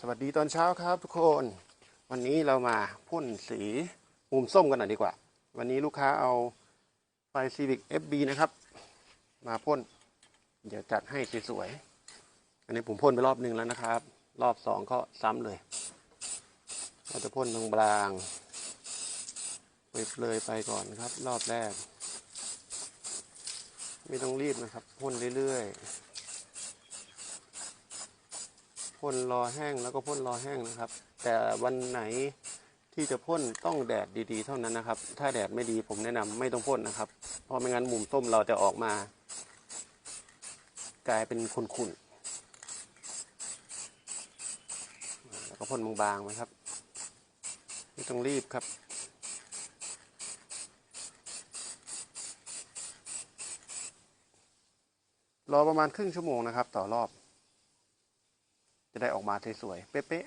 สวัสดีตอนเช้าครับทุกคน วันนี้เรามาพ่นสีมุมส้มกันหน่อยดีกว่า วันนี้ลูกค้าเอาไฟ Civic FB นะครับ มาพ่น เดี๋ยวจัดให้สวยๆอันนี้ผมพ่นไปรอบหนึ่งแล้วนะครับ รอบสองก็ซ้ำเลย เราจะพ่นบางๆไปเลยไปก่อนครับ รอบแรก ไม่ต้องรีบนะครับพ่นเรื่อยๆ พ่นรอแห้งแล้วก็พ่นรอแห้งนะครับ แต่วันไหนที่จะพ่นต้องแดดดีๆ เท่านั้นนะครับ ถ้าแดดไม่ดีผมแนะนำไม่ต้องพ่นนะครับ เพราะไม่งั้นมุมส้มเราจะออกมา กลายเป็นขุ่นๆแล้วก็พ่นบางๆไว้ครับไม่ต้องรีบครับรอประมาณครึ่งชั่วโมงนะครับ ต่อรอบ จะได้ออกมาสวยๆเป๊ะ